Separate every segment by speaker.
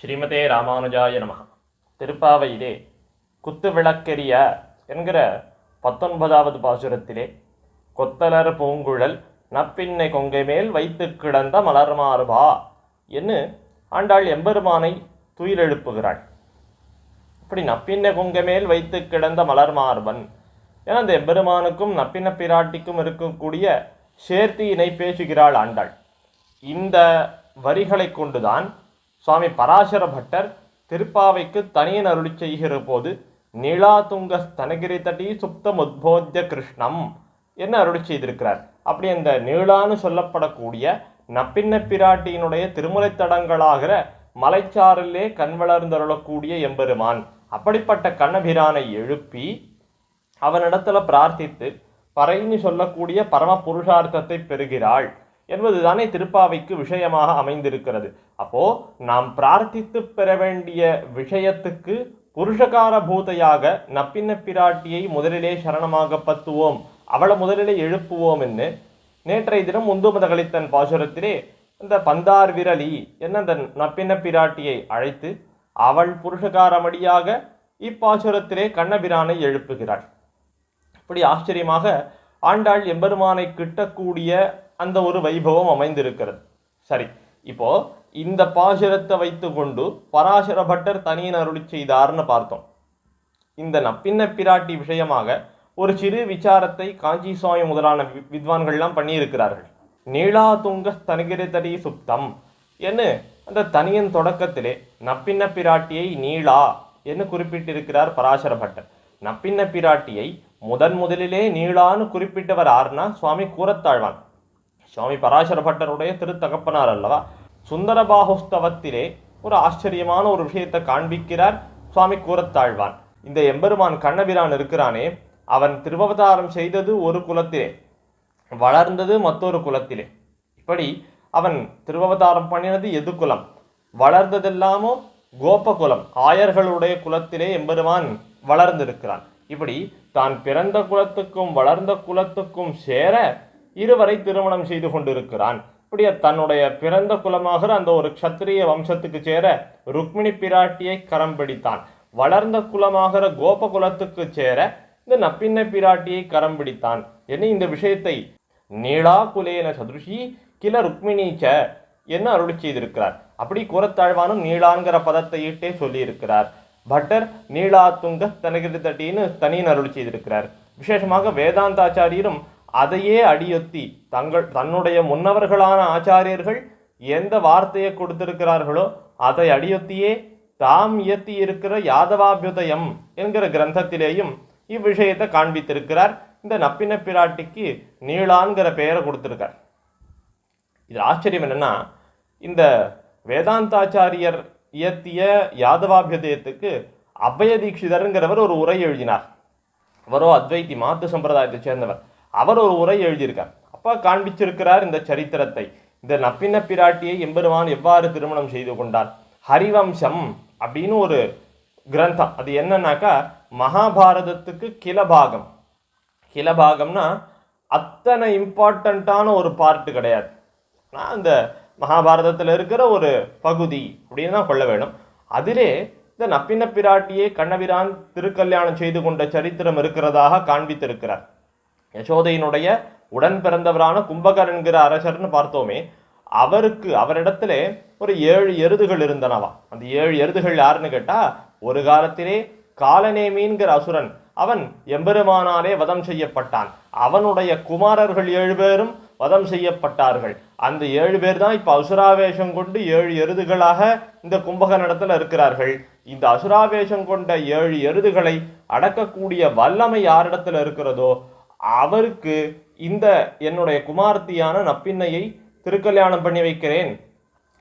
Speaker 1: ஸ்ரீமதே ராமானுஜாய நம திருப்பாவையிலே குத்து விளக்கெரிய என்கிற பத்தொன்பதாவது பாசுரத்திலே கொத்தலர் பூங்குழல் நப்பின்னை கொங்கை மேல் வைத்து கிடந்த மலர்மார்பா என்று ஆண்டாள் எம்பெருமானை துயிலெழுப்புகிறாள். இப்படி நப்பின்ன கொங்கை மேல் வைத்து கிடந்த மலர்மார்பன் ஏன்னா அந்த எம்பெருமானுக்கும் நப்பின்ன பிராட்டிக்கும் இருக்கக்கூடிய சேர்த்தியினை பேசுகிறாள் ஆண்டாள். இந்த வரிகளை கொண்டுதான் சுவாமி பராசர பட்டர் திருப்பாவைக்கு தனியன் அருளி செய்கிற போது நீளாதுங்க ஸ்தனகிரி தட்டி சுப்தம் உத்போத்திய கிருஷ்ணம் என்ன அருளி செய்திருக்கிறார். அப்படி அந்த நீளான்னு சொல்லப்படக்கூடிய நப்பின்ன பிராட்டியினுடைய திருமுலை தடங்களாகிற மலைச்சாரிலே கண் வளர்ந்தருளக்கூடிய எம்பெருமான். அப்படிப்பட்ட கண்ணபிரானை எழுப்பி அவனிடத்துல பிரார்த்தித்து பறைன்னு சொல்லக்கூடிய பரம புருஷார்த்தத்தை பெறுகிறாள். என்பதுதானே திருப்பாவைக்கு விஷயமாக அமைந்திருக்கிறது. அப்போ நாம் பிரார்த்தித்து பெற வேண்டிய விஷயத்துக்கு புருஷகார பூதையாக நப்பின்ன பிராட்டியை முதலிலே சரணமாக பத்துவோம் அவளை முதலிலே எழுப்புவோம் என்று நேற்றைய தினம் முந்துமத கலித்தன் பாசுரத்திலே இந்த பந்தார் விரலி என்ன அந்த நப்பின்ன பிராட்டியை அழைத்து அவள் புருஷகாரமடியாக இப்பாசுரத்திலே கண்ணபிரானை எழுப்புகிறாள். இப்படி ஆச்சரியமாக ஆண்டாள் எம்பெருமானை கிட்டக்கூடிய அந்த ஒரு வைபவம் அமைந்திருக்கிறது. சரி இப்போ இந்த பாசுரத்தை வைத்துக்கொண்டு பராசர பட்டர் தனியன் அருளி செய்தார்னு பார்த்தோம். இந்த நப்பின்ன பிராட்டி விஷயமாக ஒரு சிறு விசாரத்தை காஞ்சி சுவாமி முதலான வி- வித்வான்கள்லாம் பண்ணியிருக்கிறார்கள். நீளா துங்க தடி சுப்தம். என்று அந்த தனியன் தொடக்கத்திலே நப்பின்ன பிராட்டியை நீளா என்று குறிப்பிட்டிருக்கிறார் பராசர பட்டர். நப்பின்ன பிராட்டியை முதன் முதலிலே நீளான்னு குறிப்பிட்டவர் ஆர்னா சுவாமி கூறத்தாழ்வான். சுவாமி பராசர பட்டருடைய திருத்தகப்பனார் அல்லவா சுந்தரபாகுஸ்தவத்திலே ஒரு ஆச்சரியமான ஒரு விஷயத்தை காண்பிக்கிறார் சுவாமி கூறத்தாழ்வான் இந்த எம்பெருமான் கண்ணபிரான் இருக்கிறானே அவன் திருவவதாரம் செய்தது ஒரு குலத்திலே வளர்ந்தது மற்றொரு குலத்திலே இப்படி அவன் திருவவதாரம் பண்ணினது எது குலம் வளர்ந்ததெல்லாமோ கோபகுலம் ஆயர்களுடைய குலத்திலே எம்பெருமான் வளர்ந்திருக்கிறான் இப்படி தான் பிறந்த குலத்துக்கும் வளர்ந்த குலத்துக்கும் சேர இருவரை திருமணம் செய்து கொண்டிருக்கிறான். இப்படி தன்னுடைய பிறந்த குலமாகிற அந்த ஒரு க்ஷத்திரிய வம்சத்துக்கு சேர ருக்மிணி பிராட்டியை கரம் பிடித்தான். வளர்ந்த குலமாகிற கோபகுலத்துக்கு சேர இந்த நப்பின்ன பிராட்டியை கரம் பிடித்தான். என்ன இந்த விஷயத்தை நீளா குலேன சதுருஷி கில ருக்மிணிச்ச என்ன அருள் செய்திருக்கிறார்? அப்படி கூறத்தாழ்வானும் நீளாங்கிற பதத்தை இட்டே சொல்லியிருக்கிறார். பட்டர் நீளா துங்க தனகிரு தட்டின்னு தனியின் அருள் செய்திருக்கிறார். விசேஷமாக வேதாந்தாச்சாரியரும் அதையே அடியொத்தி தங்கள் தன்னுடைய முன்னவர்களான ஆச்சாரியர்கள் எந்த வார்த்தையை கொடுத்திருக்கிறார்களோ அதை அடியொத்தியே தாம் இயற்றி இருக்கிற யாதவாபியுதயம் என்கிற கிரந்தத்திலேயும் இவ்விஷயத்தை காண்பித்திருக்கிறார். இந்த நப்பின பிராட்டிக்கு நீளான்கிற பெயரை கொடுத்திருக்கார். இது ஆச்சரியம் என்னன்னா இந்த வேதாந்தாச்சாரியர் இயற்றிய யாதவாபியுதயத்துக்கு அபய தீட்சிதருங்கிறவர் ஒரு உரை எழுதினார். அவரோ அத்வைத்தி மாத்து சம்பிரதாயத்தை சேர்ந்தவர். அவர் ஒரு உரை எழுதியிருக்கார். அப்போ காண்பிச்சிருக்கிறார் இந்த சரித்திரத்தை. இந்த நப்பின்ன பிராட்டியை எம்பெருமான் எவ்வாறு திருமணம் செய்து கொண்டார்? ஹரிவம்சம் அப்படின்னு ஒரு கிரந்தம். அது என்னன்னாக்கா மகாபாரதத்துக்கு கிலபாகம் கிலபாகம்னா அத்தனை இம்பார்ட்டண்ட்டான ஒரு பார்ட்டு கிடையாது. நான் அந்த மகாபாரதத்தில் இருக்கிற ஒரு பகுதி அப்படின்னு தான் கொள்ள வேணும். அதிலே இந்த நப்பின்ன பிராட்டியை கண்ணபிரான் திருக்கல்யாணம் செய்து கொண்ட சரித்திரம் இருக்கிறதாக காண்பித்திருக்கிறார். யசோதையினுடைய உடன் பிறந்தவரான கும்பகர் என்கிற அரசர்னு பார்த்தோமே அவருக்கு அவரிடத்துல ஒரு ஏழு எருதுகள் இருந்தனவா? அந்த ஏழு எருதுகள் யாருன்னு கேட்டா ஒரு காலத்திலே காலநேமிங்கிற அசுரன் அவன் எம்பெருமானாலே வதம் செய்யப்பட்டான். அவனுடைய குமாரர்கள் ஏழு பேரும் வதம் செய்யப்பட்டார்கள். அந்த ஏழு பேர் தான் இப்போ அசுராவேஷம் கொண்டு ஏழு எருதுகளாக இந்த கும்பகனிடத்தில் இருக்கிறார்கள். இந்த அசுராவேஷம் கொண்ட ஏழு எருதுகளை அடக்கக்கூடிய வல்லமை யாரிடத்தில் இருக்கிறதோ அவருக்கு இந்த என்னுடைய குமார்த்தியான நப்பின்னையை திருக்கல்யாணம் பண்ணி வைக்கிறேன்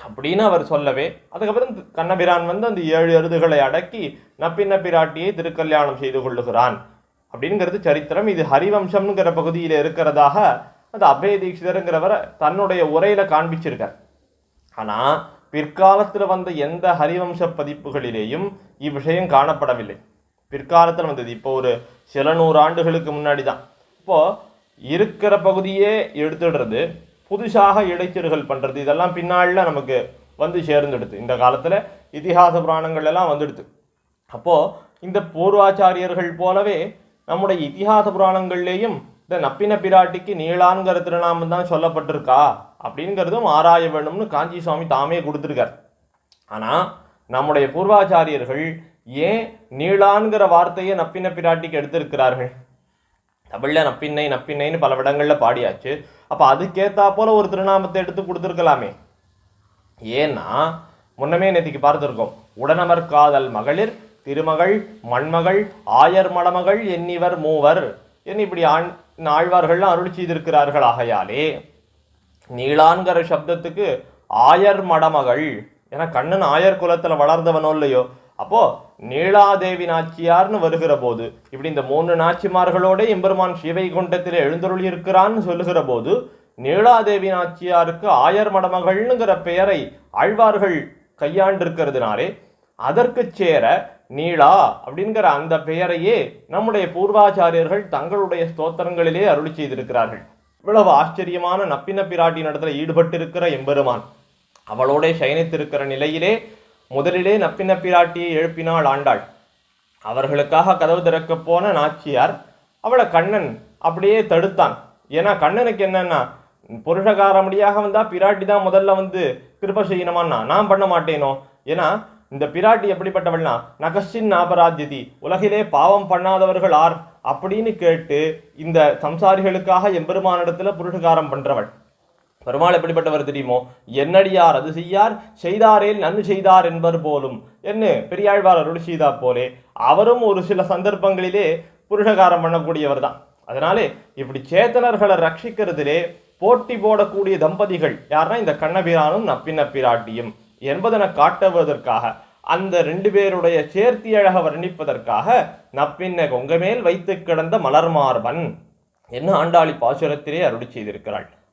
Speaker 1: அப்படின்னு அவர் சொல்லவே அதுக்கப்புறம் கண்ணபிரான் வந்து அந்த ஏழு எருதுகளை அடக்கி நப்பின்ன பிராட்டியை திருக்கல்யாணம் செய்து கொள்ளுகிறான். அப்படிங்கிறது சரித்திரம். இது ஹரிவம்சம்ங்கிற பகுதியில் இருக்கிறதாக அந்த அபய தீட்சிதருங்கிறவரை தன்னுடைய உரையில காண்பிச்சிருக்கார். ஆனால் பிற்காலத்தில் வந்த எந்த ஹரிவம்ச பதிப்புகளிலேயும் இவ்விஷயம் காணப்படவில்லை. பிற்காலத்தில் வந்தது. இப்போ ஒரு சில நூறு ஆண்டுகளுக்கு முன்னாடி தான் இப்போ இருக்கிற பகுதியே எடுத்துடுறது புதுசாக இடைச்செருகல் பண்ணுறது இதெல்லாம் பின்னால நமக்கு வந்து சேர்ந்துடுது. இந்த காலத்தில் இதிகாச புராணங்கள் எல்லாம் வந்துடுது. அப்போ இந்த பூர்வாச்சாரியர்கள் போலவே நம்முடைய இதிகாச புராணங்கள்லேயும் இந்த நப்பின பிராட்டிக்கு நீளான்கிற திருநாமம் தான் சொல்லப்பட்டிருக்கா அப்படிங்கிறதும் ஆராய வேணும்னு காஞ்சி சுவாமி தாமே கொடுத்துருக்கார். ஆனால் நம்முடைய பூர்வாச்சாரியர்கள் ஏன் நீளான்கிற வார்த்தையை நப்பின பிராட்டிக்கு எடுத்திருக்கிறார்கள்? தமிழ்ல நப்பின்னை நப்பின்னைன்னு பல இடங்கள்ல பாடியாச்சு. அப்ப அதுக்கேத்தா போல ஒரு திருநாமத்தை எடுத்து கொடுத்துருக்கலாமே. ஏன்னா முன்னமே நேற்றுக்கு பார்த்திருக்கோம். உடனமர் காதல் மகளிர் திருமகள் மண்மகள் ஆயர் மடமகள் எண்ணிவர் மூவர். என்ன இப்படி ஆண் ஆழ்வார்கள்லாம் அருள் செய்திருக்கிறார்கள் ஆகையாலே. நீளான்கிற சப்தத்துக்கு ஆயர் மடமகள். ஏன்னா கண்ணன் ஆயர் குலத்துல வளர்ந்தவனோ இல்லையோ? அப்போ நீலாதேவி நாச்சியார்னு வருகிற போது இப்படி இந்த மூன்று நாச்சிமார்களோட எம்பெருமான் சிவைகுண்டத்திலே எழுந்தருளி இருக்கிறான்னு சொல்லுகிற போது நீளாதேவி நாச்சியாருக்கு ஆயர் மடமகள்ங்கிற பெயரை ஆழ்வார்கள் கையாண்டிருக்கிறதுனாலே அதற்கு சேர நீலா அப்படிங்கிற அந்த பெயரையே நம்முடைய பூர்வாச்சாரியர்கள் தங்களுடைய ஸ்தோத்திரங்களிலே அருளி செய்திருக்கிறார்கள். இவ்வளவு ஆச்சரியமான நப்பின பிராட்டி இடத்துல ஈடுபட்டிருக்கிற எம்பெருமான் அவளோட சயனித்திருக்கிற நிலையிலே முதலிலே நப்பின பிராட்டியை எழுப்பினாள் ஆண்டாள். அவர்களுக்காக கதவு திறக்கப் போன நாச்சியார் அவளை கண்ணன் அப்படியே தடுத்தான். ஏன்னா கண்ணனுக்கு என்னன்னா புருஷகாரமடியாக வந்தால் பிராட்டி தான் முதல்ல வந்து கிருப செய்யணுமான்னா நான் பண்ண மாட்டேனோ? ஏன்னா இந்த பிராட்டி எப்படிப்பட்டவள்னா நகஷின் நாபராஜ்யதி. உலகிலே பாவம் பண்ணாதவர்கள் ஆர்? அப்படின்னு கேட்டு இந்த சம்சாரிகளுக்காக எம்பெருமானிடத்தில் புருஷகாரம் பண்ணுறவள் பெருமாள் எப்படிப்பட்டவர் தெரியுமோ? என்னடியார் அது செய்யார் செய்தாரேல் நன் செய்தார் என்பர் போலும். என்ன பெரியாழ்வார் அருள் செய்தா போலே அவரும் ஒரு சில சந்தர்ப்பங்களிலே புருஷகாரம் பண்ணக்கூடியவர் தான். அதனாலே இப்படி சேத்தனர்களை ரட்சிக்கிறதுலே போட்டி போடக்கூடிய தம்பதிகள் யாருன்னா இந்த கண்ணபிரானும் நப்பின பிராட்டியும் என்பதனை காட்டுவதற்காக அந்த ரெண்டு பேருடைய சேர்த்தி அழக வர்ணிப்பதற்காக நப்பின்ன கொங்கமேல் வைத்து கிடந்த மலர்மார்பன் என்ன ஆண்டாளி பாசுரத்திலே அருளி செய்திருக்கிறாள்.